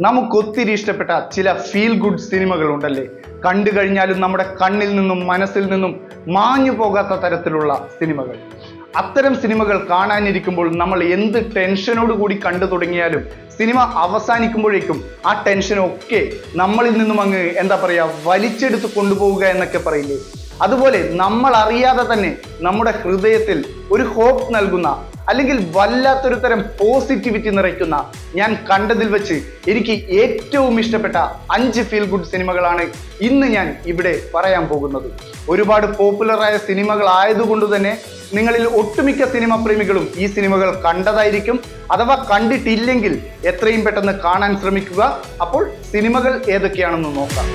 നമുക്കൊത്തിരി ഇഷ്ടപ്പെട്ട ചില ഫീൽ ഗുഡ് സിനിമകൾ ഉണ്ടല്ലേ കണ്ടു കഴിഞ്ഞാലും നമ്മുടെ കണ്ണിൽ നിന്നും മനസ്സിൽ നിന്നും മാഞ്ഞു പോകാത്ത തരത്തിലുള്ള സിനിമകൾ. അത്തരം സിനിമകൾ കാണാനിരിക്കുമ്പോൾ നമ്മൾ എന്ത് ടെൻഷനോട് കൂടി കണ്ടു തുടങ്ങിയാലും സിനിമ അവസാനിക്കുമ്പോഴേക്കും ആ ടെൻഷനൊക്കെ നമ്മളിൽ നിന്നും അങ്ങ് എന്താ പറയുക വലിച്ചെടുത്ത് കൊണ്ടുപോവുക എന്നൊക്കെ പറയില്ലേ? അതുപോലെ നമ്മൾ അറിയാതെ തന്നെ നമ്മുടെ ഹൃദയത്തിൽ ഒരു ഹോപ്പ് നൽകുന്ന അല്ലെങ്കിൽ വല്ലാത്തൊരു തരം പോസിറ്റിവിറ്റി നിറയ്ക്കുന്ന ഞാൻ കണ്ടതിൽ വെച്ച് എനിക്ക് ഏറ്റവും ഇഷ്ടപ്പെട്ട അഞ്ച് ഫീൽ ഗുഡ് സിനിമകളാണ് ഇന്ന് ഞാൻ ഇവിടെ പറയാൻ പോകുന്നത്. ഒരുപാട് പോപ്പുലറായ സിനിമകൾ ആയതുകൊണ്ട് തന്നെ നിങ്ങളിൽ ഒട്ടുമിക്ക സിനിമ പ്രേമികളും ഈ സിനിമകൾ കണ്ടതായിരിക്കും. അഥവാ കണ്ടിട്ടില്ലെങ്കിൽ എത്രയും പെട്ടെന്ന് കാണാൻ ശ്രമിക്കുക. അപ്പോൾ സിനിമകൾ ഏതൊക്കെയാണെന്ന് നോക്കാം.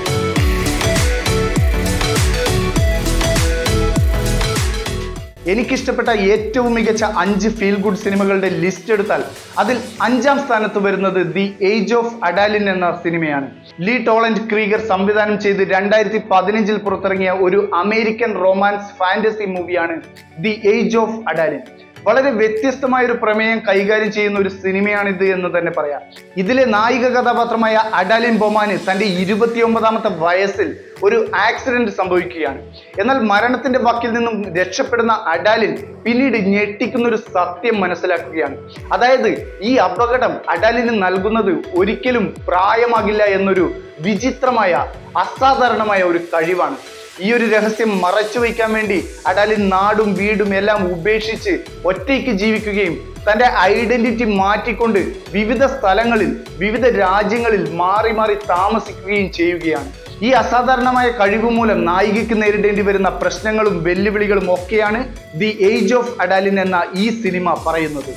എനിക്കിഷ്ടപ്പെട്ട ഏറ്റവും മികച്ച അഞ്ച് ഫീൽ ഗുഡ് സിനിമകളുടെ ലിസ്റ്റ് എടുത്താൽ അതിൽ അഞ്ചാം സ്ഥാനത്ത് വരുന്നത് ദി ഏജ് ഓഫ് അഡാലിൻ എന്ന സിനിമയാണ്. ലീ ടോളൻഡ് ക്രീഗർ സംവിധാനം ചെയ്ത് രണ്ടായിരത്തി പതിനഞ്ചിൽ പുറത്തിറങ്ങിയ ഒരു അമേരിക്കൻ റൊമാൻസ് ഫാന്റസി മൂവിയാണ് ദി ഏജ് ഓഫ് അഡാലിൻ വളരെ വ്യത്യസ്തമായ ഒരു പ്രമേയം കൈകാര്യം ചെയ്യുന്ന ഒരു സിനിമയാണിത് എന്ന് തന്നെ പറയാം. ഇതിലെ നായിക കഥാപാത്രമായ അഡാലിൻ ബൊമാന് തന്റെ ഇരുപത്തിയൊമ്പതാമത്തെ വയസ്സിൽ ഒരു ആക്സിഡന്റ് സംഭവിക്കുകയാണ്. എന്നാൽ മരണത്തിന്റെ വക്കിൽ നിന്നും രക്ഷപ്പെടുന്ന അഡാലിൻ പിന്നീട് ഞെട്ടിക്കുന്ന ഒരു സത്യം മനസ്സിലാക്കുകയാണ്. അതായത് ഈ അപകടം അഡാലിന് നൽകുന്നത് ഒരിക്കലും പ്രായമാകില്ല എന്നൊരു വിചിത്രമായ അസാധാരണമായ ഒരു കഴിവാണ്. ഈ ഒരു രഹസ്യം മറച്ചു വയ്ക്കാൻ വേണ്ടി അഡാലിൻ നാടും വീടും എല്ലാം ഉപേക്ഷിച്ച് ഒറ്റയ്ക്ക് ജീവിക്കുകയും തന്റെ ഐഡന്റിറ്റി മാറ്റിക്കൊണ്ട് വിവിധ സ്ഥലങ്ങളിൽ വിവിധ രാജ്യങ്ങളിൽ മാറി മാറി താമസിക്കുകയും ചെയ്യുകയാണ്. ഈ അസാധാരണമായ കഴിവ് മൂലം നായികയ്ക്ക് നേരിടേണ്ടി വരുന്ന പ്രശ്നങ്ങളും വെല്ലുവിളികളും ഒക്കെയാണ് ദി ഏജ് ഓഫ് അഡാലിൻ എന്ന ഈ സിനിമ പറയുന്നത്.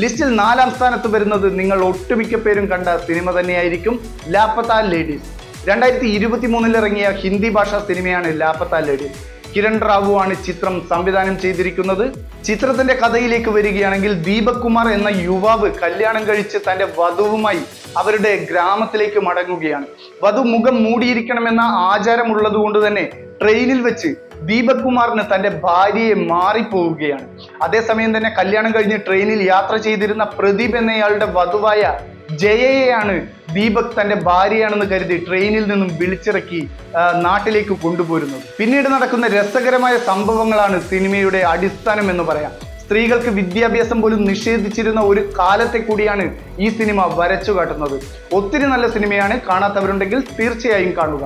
ലിസ്റ്റിൽ നാലാം സ്ഥാനത്ത് വരുന്നത് നിങ്ങൾ ഒട്ടുമിക്ക പേരും കണ്ട സിനിമ തന്നെയായിരിക്കും ലാപ്പത്ത ലേഡീസ്. രണ്ടായിരത്തി ഇരുപത്തി മൂന്നിൽ ഇറങ്ങിയ ഹിന്ദി ഭാഷാ സിനിമയാണ് ലാപ്പത്ത ലേഡീസ്. കിരൺ റാവു ആണ് ചിത്രം സംവിധാനം ചെയ്തിരിക്കുന്നത്. ചിത്രത്തിന്റെ കഥയിലേക്ക് വരികയാണെങ്കിൽ ദീപക് കുമാർ എന്ന യുവാവ് കല്യാണം കഴിച്ച് തന്റെ വധുവുമായി അവരുടെ ഗ്രാമത്തിലേക്ക് മടങ്ങുകയാണ്. വധു മുഖം മൂടിയിരിക്കണമെന്ന ആചാരമുള്ളത് കൊണ്ട് തന്നെ ട്രെയിനിൽ വെച്ച് ദീപക് കുമാറിന് തന്റെ ഭാര്യയെ മാറിപ്പോവുകയാണ്. അതേസമയം തന്നെ കല്യാണം കഴിഞ്ഞ് ട്രെയിനിൽ യാത്ര ചെയ്തിരുന്ന പ്രദീപ് എന്നയാളുടെ വധുവായ ജയയെയാണ് ദീപക് തന്റെ ഭാര്യയാണെന്ന് കരുതി ട്രെയിനിൽ നിന്നും വിളിച്ചിറക്കി നാട്ടിലേക്ക് കൊണ്ടുപോരുന്നത് പിന്നീട് നടക്കുന്ന രസകരമായ സംഭവങ്ങളാണ് സിനിമയുടെ അടിസ്ഥാനം എന്ന് പറയാം. സ്ത്രീകൾക്ക് വിദ്യാഭ്യാസം പോലും നിഷേധിച്ചിരുന്ന ഒരു കാലത്തെ കൂടിയാണ് ഈ സിനിമ വരച്ചു കാട്ടുന്നത് ഒത്തിരി നല്ല സിനിമയാണ് കാണാത്തവരുണ്ടെങ്കിൽ തീർച്ചയായും കാണുക.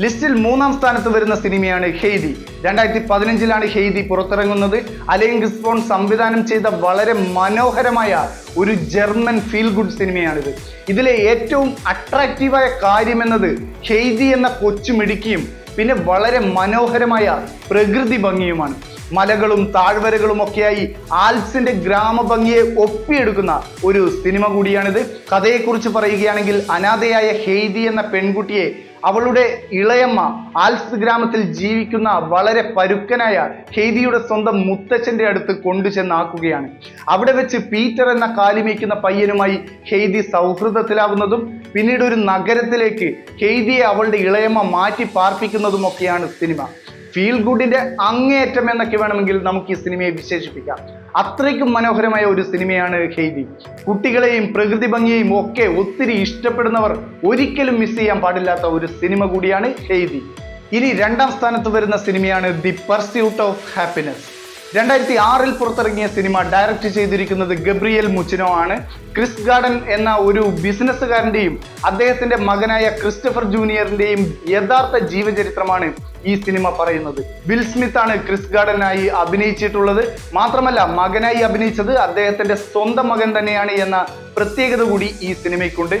ലിസ്റ്റിൽ മൂന്നാം സ്ഥാനത്ത് വരുന്ന സിനിമയാണ് ഹെയ്തി രണ്ടായിരത്തി പതിനഞ്ചിലാണ് ഹെയ്തി പുറത്തിറങ്ങുന്നത്. അലൈൻ ഗിസ്ബോൺ സംവിധാനം ചെയ്ത വളരെ മനോഹരമായ ഒരു ജർമ്മൻ ഫീൽ ഗുഡ് സിനിമയാണിത്. ഇതിലെ ഏറ്റവും അട്രാക്റ്റീവായ കാര്യം എന്നത് ഹെയ്തി എന്ന കൊച്ചു മിടുക്കിയും പിന്നെ വളരെ മനോഹരമായ പ്രകൃതി ഭംഗിയുമാണ്. മലകളും താഴ്വരകളും ഒക്കെയായി ആൽപ്സിന്റെ ഗ്രാമഭംഗിയെ ഒപ്പിയെടുക്കുന്ന ഒരു സിനിമ കൂടിയാണിത്. കഥയെക്കുറിച്ച് പറയുകയാണെങ്കിൽ അനാഥയായ ഹെയ്തി എന്ന പെൺകുട്ടിയെ അവളുടെ ഇളയമ്മ ആൽസ് ഗ്രാമത്തിൽ ജീവിക്കുന്ന വളരെ പരുക്കനായ ഹെയ്തിയുടെ സ്വന്തം മുത്തച്ഛന്റെ അടുത്ത് കൊണ്ടുചെന്നാക്കുകയാണ്. അവിടെ വെച്ച് പീറ്റർ എന്ന കാലിമേക്കുന്ന പയ്യനുമായി ഹെയ്തി സൗഹൃദത്തിലാവുന്നതും പിന്നീട് ഒരു നഗരത്തിലേക്ക് ഹെയ്തിയെ അവളുടെ ഇളയമ്മ മാറ്റി പാർപ്പിക്കുന്നതുമൊക്കെയാണ് സിനിമ. ഫീൽ ഗുഡിന്റെ അങ്ങേയറ്റം എന്നൊക്കെ വേണമെങ്കിൽ നമുക്ക് ഈ സിനിമയെ വിശേഷിപ്പിക്കാം. അത്രയ്ക്കും മനോഹരമായ ഒരു സിനിമയാണ് ഹെയ്തി കുട്ടികളെയും പ്രകൃതി ഭംഗിയെയും ഒക്കെ ഒത്തിരി ഇഷ്ടപ്പെടുന്നവർ ഒരിക്കലും മിസ് ചെയ്യാൻ പാടില്ലാത്ത ഒരു സിനിമ കൂടിയാണ് ഹെയ്തി ഇനി രണ്ടാം സ്ഥാനത്ത് വരുന്ന സിനിമയാണ് ദി പർസ്യൂട്ട് ഓഫ് ഹാപ്പിനെസ് രണ്ടായിരത്തി ആറിൽ പുറത്തിറങ്ങിയ സിനിമ ഡയറക്റ്റ് ചെയ്തിരിക്കുന്നത് ഗബ്രിയൽ മുച്ചിനോ ആണ്. ക്രിസ് ഗാർഡൻ എന്ന ഒരു ബിസിനസ്സുകാരന്റെയും അദ്ദേഹത്തിന്റെ മകനായ ക്രിസ്റ്റഫർ ജൂനിയറിന്റെയും യഥാർത്ഥ ജീവചരിത്രമാണ് ഈ സിനിമ പറയുന്നത്. ബിൽ സ്മിത്ത് ആണ് ക്രിസ് ഗാർഡനായി അഭിനയിച്ചിട്ടുള്ളത്. മാത്രമല്ല മകനായി അഭിനയിച്ചത് അദ്ദേഹത്തിന്റെ സ്വന്തം മകൻ തന്നെയാണ് എന്ന പ്രത്യേകത കൂടി ഈ സിനിമയ്ക്കുണ്ട്.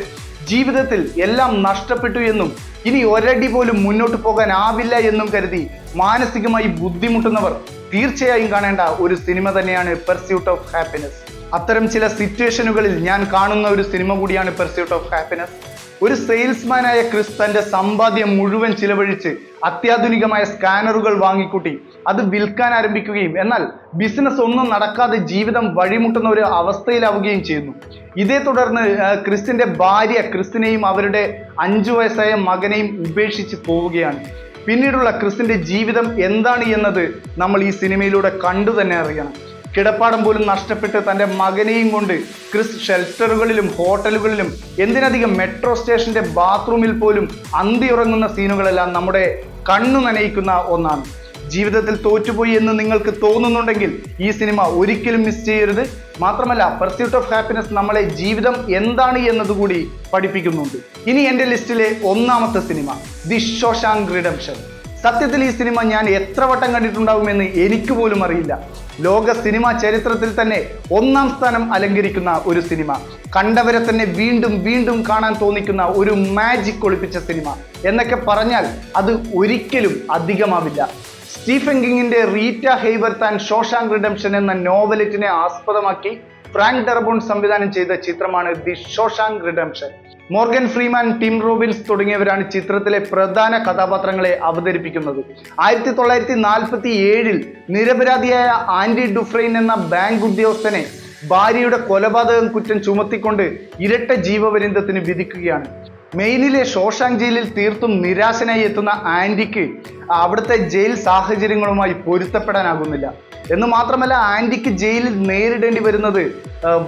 ജീവിതത്തിൽ എല്ലാം നഷ്ടപ്പെട്ടു എന്നും ഇനി ഒരടി പോലും മുന്നോട്ട് പോകാനാവില്ല എന്നും കരുതി മാനസികമായി ബുദ്ധിമുട്ടുന്നവർ തീർച്ചയായും കാണേണ്ട ഒരു സിനിമ തന്നെയാണ് പെർസ്യൂട്ട് ഓഫ് ഹാപ്പിനെസ് അത്തരം ചില സിറ്റുവേഷനുകളിൽ ഞാൻ കാണുന്ന ഒരു സിനിമ കൂടിയാണ് പെർസ്യൂട്ട് ഓഫ് ഹാപ്പിനെസ് ഒരു സെയിൽസ്മാനായ ക്രിസ് തന്റെ സമ്പാദ്യം മുഴുവൻ ചിലവഴിച്ച് അത്യാധുനികമായ സ്കാനറുകൾ വാങ്ങിക്കൂട്ടി. അത് വിൽക്കാൻ ആരംഭിക്കുകയും എന്നാൽ ബിസിനസ് ഒന്നും നടക്കാതെ ജീവിതം വഴിമുട്ടുന്ന ഒരു അവസ്ഥയിലാവുകയും ചെയ്യുന്നു. ഇതേ തുടർന്ന് ആ, ക്രിസിന്റെ ഭാര്യ ക്രിസിനെയും അവരുടെ അഞ്ചു വയസ്സായ മകനെയും ഉപേക്ഷിച്ച് പോവുകയാണ്. പിന്നീടുള്ള ക്രിസിന്റെ ജീവിതം എന്താണ് എന്നത് നമ്മൾ ഈ സിനിമയിലൂടെ കണ്ടു തന്നെ അറിയണം. കിടപ്പാടം പോലും നഷ്ടപ്പെട്ട് തന്റെ മകനെയും കൊണ്ട് ക്രിസ് ഷെൽട്ടറുകളിലും ഹോട്ടലുകളിലും എന്തിനധികം മെട്രോ സ്റ്റേഷന്റെ ബാത്റൂമിൽ പോലും അന്തി സീനുകളെല്ലാം നമ്മുടെ കണ്ണു നനയിക്കുന്ന ഒന്നാണ്. ജീവിതത്തിൽ തോറ്റുപോയി എന്ന് നിങ്ങൾക്ക് തോന്നുന്നുണ്ടെങ്കിൽ ഈ സിനിമ ഒരിക്കലും മിസ് ചെയ്യരുത്. മാത്രമല്ല പെർസ്യൂട്ട് ഓഫ് ഹാപ്പിനെസ് നമ്മളെ ജീവിതം എന്താണ് എന്നതുകൂടി പഠിപ്പിക്കുന്നുണ്ട്. ഇനി എന്റെ ലിസ്റ്റിലെ ഒന്നാമത്തെ സിനിമ ദി ഷോഷാങ് റിഡംഷൻ സത്യത്തിൽ ഈ സിനിമ ഞാൻ എത്ര വട്ടം കണ്ടിട്ടുണ്ടാകുമെന്ന് എനിക്ക് പോലും അറിയില്ല. ലോക സിനിമാ ചരിത്രത്തിൽ തന്നെ ഒന്നാം സ്ഥാനം അലങ്കരിക്കുന്ന ഒരു സിനിമ കണ്ടവരെ തന്നെ വീണ്ടും വീണ്ടും കാണാൻ തോന്നിക്കുന്ന ഒരു മാജിക് ഒളിപ്പിച്ച സിനിമ. എന്നൊക്കെ പറഞ്ഞാൽ അത് ഒരിക്കലും അധികമാവില്ല. സ്റ്റീഫൻ കിങ്ങിന്റെ റീറ്റ ഹെയ്വർത്ത് താൻ ഷോഷാങ് റിഡംഷൻ എന്ന നോവലറ്റിനെ ആസ്പദമാക്കി ഫ്രാങ്ക് ഡർബോൺ സംവിധാനം ചെയ്ത ചിത്രമാണ് the Shawshank Redemption. Morgan Freeman Tim Robbins തുടങ്ങിയവരാണ് ചിത്രത്തിലെ പ്രധാന കഥാപാത്രങ്ങളെ അവതരിപ്പിക്കുന്നത്. ആയിരത്തി തൊള്ളായിരത്തി നാൽപ്പത്തി ഏഴിൽ നിരപരാധിയായ ആന്റി ഡുഫ്രെയിൻ എന്ന ബാങ്ക് ഉദ്യോഗസ്ഥനെ ഭാര്യയുടെ കൊലപാതകം കുറ്റം ചുമത്തിക്കൊണ്ട് ഇരട്ട ജീവപര്യന്തത്തിന് വിധിക്കുകയാണ്. മെയിനിലെ ഷോഷാങ് ജയിലിൽ തീർത്തും നിരാശനായി എത്തുന്ന ആന്റിക്ക് അവിടുത്തെ ജയിൽ സാഹചര്യങ്ങളുമായി പൊരുത്തപ്പെടാനാകുന്നില്ല. എന്ന് മാത്രമല്ല ആന്റിക്ക് ജയിലിൽ നേരിടേണ്ടി വരുന്നത്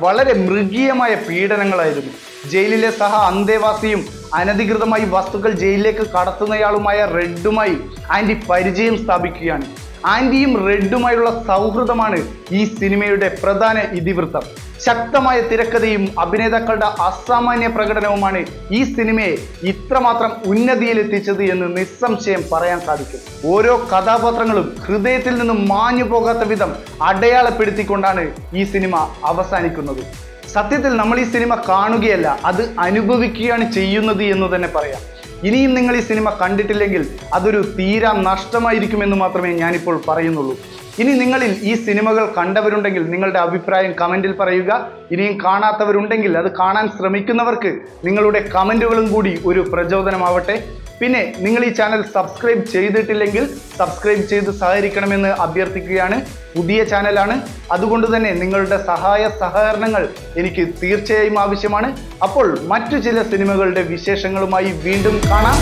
വളരെ മൃഗീയമായ പീഡനങ്ങളായിരുന്നു. ജയിലിലെ സഹ അന്തേവാസിയും അനധികൃതമായി വസ്തുക്കൾ ജയിലിലേക്ക് കടത്തുന്നയാളുമായ റെഡുമായി ആന്റി പരിചയം സ്ഥാപിക്കുകയാണ്. ആന്റിയും റെഡുമായുള്ള സൗഹൃദമാണ് ഈ സിനിമയുടെ പ്രധാന ഇതിവൃത്തം. ശക്തമായ തിരക്കഥയും അഭിനേതാക്കളുടെ അസാമാന്യ പ്രകടനവുമാണ് ഈ സിനിമയെ ഇത്രമാത്രം ഉന്നതിയിലെത്തിച്ചത് എന്ന് നിസ്സംശയം പറയാൻ സാധിക്കും. ഓരോ കഥാപാത്രങ്ങളും ഹൃദയത്തിൽ നിന്നും മാഞ്ഞു പോകാത്ത വിധം അടയാളപ്പെടുത്തിക്കൊണ്ടാണ് ഈ സിനിമ അവസാനിക്കുന്നത്. സത്യത്തിൽ നമ്മൾ ഈ സിനിമ കാണുകയല്ല അത് അനുഭവിക്കുകയാണ് ചെയ്യുന്നത് എന്ന് തന്നെ പറയാം. ഇനിയും നിങ്ങൾ ഈ സിനിമ കണ്ടിട്ടില്ലെങ്കിൽ അതൊരു തീരാ നഷ്ടമായിരിക്കുമെന്ന് മാത്രമേ ഞാനിപ്പോൾ പറയുന്നുള്ളൂ. ഇനി നിങ്ങളിൽ ഈ സിനിമകൾ കണ്ടവരുണ്ടെങ്കിൽ നിങ്ങളുടെ അഭിപ്രായം കമന്റിൽ പറയുക. ഇനിയും കാണാത്തവരുണ്ടെങ്കിൽ അത് കാണാൻ ശ്രമിക്കുന്നവർക്ക് നിങ്ങളുടെ കമന്റുകളും കൂടി ഒരു പ്രചോദനമാവട്ടെ. പിന്നെ നിങ്ങൾ ഈ ചാനൽ സബ്സ്ക്രൈബ് ചെയ്തിട്ടില്ലെങ്കിൽ സബ്സ്ക്രൈബ് ചെയ്ത് സഹകരിക്കണമെന്ന് അഭ്യർത്ഥിക്കുകയാണ്. പുതിയ ചാനലാണ്. അതുകൊണ്ട് തന്നെ നിങ്ങളുടെ സഹായ സഹകരണങ്ങൾ എനിക്ക് തീർച്ചയായും ആവശ്യമാണ്. അപ്പോൾ മറ്റു ചില സിനിമകളുടെ വിശേഷങ്ങളുമായി വീണ്ടും കാണാം.